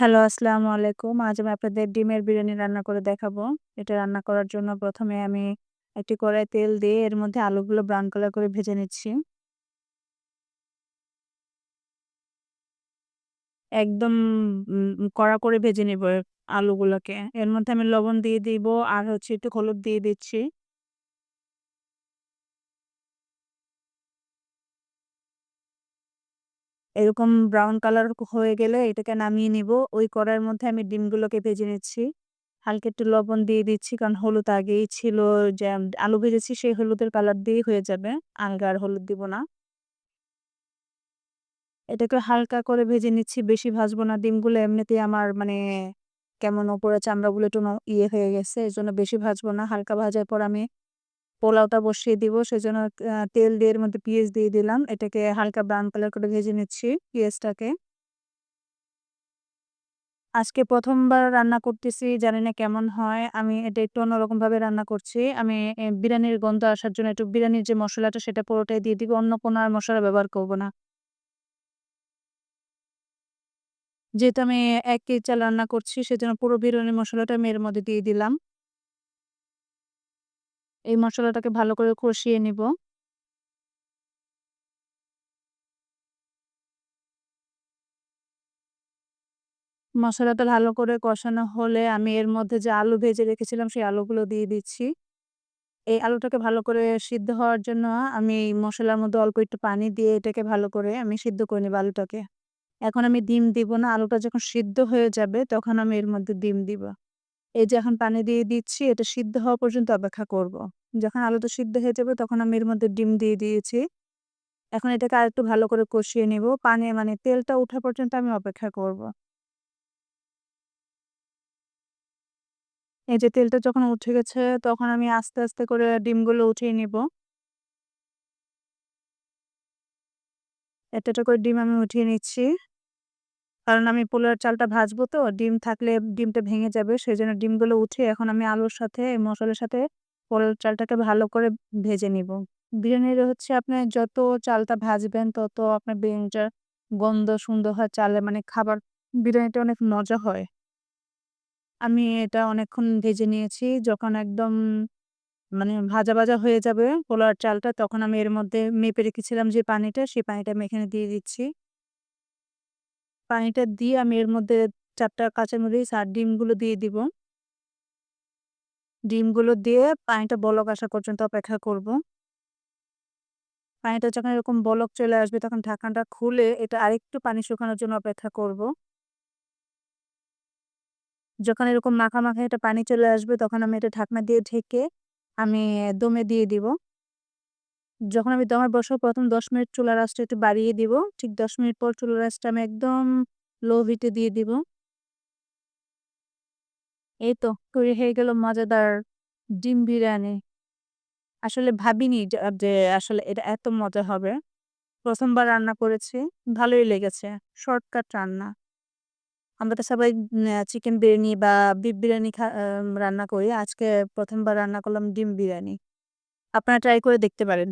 Hello, আসসালামু আলাইকুম। আজ আমি আপনাদের ডিমের বিরিয়ানি রান্না করে দেখাবো। এটা রান্না করার জন্য প্রথমে আমি একটি কড়াই তেল দিয়ে এর মধ্যে আলুগুলো ব্রাউন কালার করে ভেজে নিচ্ছি। একদম কড়া করে ভেজে নিবো আলুগুলোকে। এর মধ্যে আমি লবণ দিয়ে দিব আর হচ্ছে একটু হলুদ দিয়ে দিচ্ছি। এরকম ব্রাউন কালার হয়ে গেলে এটাকে নামিয়ে নিব। ওই কড়াইয়ের মধ্যে আমি ডিমগুলোকে ভেজে নিচ্ছি। হালকা একটু লবণ দিয়ে দিচ্ছি, কারণ হলুদ আগেই ছিল যে আলু ভেজেছি সেই হলুদের কালার দিয়েই হয়ে যাবে। আলগা আর হলুদ দিব না। এটাকে হালকা করে ভেজে নিচ্ছি। বেশি ভাজবো না। ডিমগুলো এমনিতেই আমার মানে কেমন উপরে চামড়াগুলো একটু ইয়ে হয়ে গেছে। এই জন্য বেশি ভাজবো না। হালকা ভাজার পর আমি পোলাওটা বসিয়ে দিব। সেজন্য তেল দিয়ে এর মধ্যে পেঁয়াজ দিয়ে দিলাম। এটাকে হালকা ব্রাউন কালার করে ভেজে নিচ্ছি পেঁয়াজটাকে। আজকে প্রথমবার রান্না করতেছি, জানি না কেমন হয়। আমি এটা একটু অন্যরকমভাবে রান্না করছি। আমি বিরিয়ানির গন্ধ আসার জন্য একটু বিরিয়ানির যে মশলাটা সেটা পুরোটাই দিয়ে দিব। অন্য কোনো আর মশলা ব্যবহার করব না। যেহেতু আমি এক চাল রান্না করছি সেজন্য পুরো বিরিয়ানির মশলাটা আমি এর মধ্যে দিয়ে দিলাম। এই মশলাটাকে ভালো করে কষিয়ে নিব। মশলাটা ভালো করে কষানো হলে আমি এর মধ্যে যে আলু ভেজে রেখেছিলাম, সেই আলুগুলো দিয়ে দিচ্ছি। এই আলুটাকে ভালো করে সিদ্ধ হওয়ার জন্য আমি মশলার মধ্যে অল্প একটু পানি দিয়ে এটাকে ভালো করে আমি সিদ্ধ করে নেব আলুটাকে। এখন আমি ডিম দিব না। আলুটা যখন সিদ্ধ হয়ে যাবে তখন আমি এর মধ্যে ডিম দিব। এই যে এখন পানি দিয়ে দিচ্ছি এটা সিদ্ধ হওয়া পর্যন্ত অপেক্ষা করব। যখন আলুটা সিদ্ধ হয়ে যাবে তখন আমি এর মধ্যে ডিম দিয়ে দিয়েছি। এখন এটাকে আরেকটু ভালো করে কষিয়ে নিব। পানি মানে তেলটা ওঠা পর্যন্ত আমি অপেক্ষা করব। এই যে তেলটা যখন উঠে গেছে তখন আমি আস্তে, আস্তে করে ডিমগুলো উঠিয়ে নিব। একটা, একটা করে ডিম আমি উঠিয়ে নিচ্ছি। কারণ আমি পোলার চালটা ভাজবো তো ডিম থাকলে ডিমটা ভেঙে যাবে। সেই জন্য ডিমগুলো উঠে এখন আমি আলুর সাথে মশলার সাথে পোলার চালটাকে ভালো করে ভেজে নিব। বিরিয়ানির হচ্ছে আপনার যত চালটা ভাজবেন তত আপনার বিরিয়ানিটার গন্ধ সুন্দর হয় চালে মানে খাবার বিরিয়ানিটা অনেক মজা হয়। আমি এটা অনেকক্ষণ ভেজে নিয়েছি। যখন একদম মানে ভাজা, ভাজা হয়ে যাবে পোলার চালটা তখন আমি এর মধ্যে মেপে রেখেছিলাম যে পানিটা সেই পানিটা আমি এখানে দিয়ে দিচ্ছি। পানিটা দিয়ে আমি এর মধ্যে ৪ টা কাঁচামরিচ আর ডিমগুলো দিয়ে দিব। ডিমগুলো দিয়ে পানিটা বলক আসা পর্যন্ত অপেক্ষা করব। পানিটা যখন এরকম বলক চলে আসবে তখন ঢাকনাটা খুলে এটা আরেকটু পানি শুকানোর জন্য অপেক্ষা করব। যখন এরকম মাখা, মাখা একটা পানি চলে আসবে তখন আমি এটা ঢাকনা দিয়ে ঢেকে আমি দমে দিয়ে দিব। যখন আমি দমে বসাবো ১ম ১০ মিনিট চুলার আঁচটা একটু বাড়িয়ে দিব। ঠিক ১০ মিনিট পর চুলার আঁচটা আমি একদম লো হিটে দিয়ে দিব। এই তো, তৈরি হয়ে গেল মজাদার ডিম বিরিয়ানি। আসলে ভাবিনি যে আসলে এটা এত মজা হবে। প্রথমবার রান্না করেছি। ভালোই লেগেছে। শর্টকাট রান্না। আমরা তো সবাই চিকেন বিরিয়ানি বা বিফ বিরিয়ানি রান্না করি। আজকে প্রথমবার রান্না করলাম ডিম বিরিয়ানি। আপনারা ট্রাই করে দেখতে পারেন।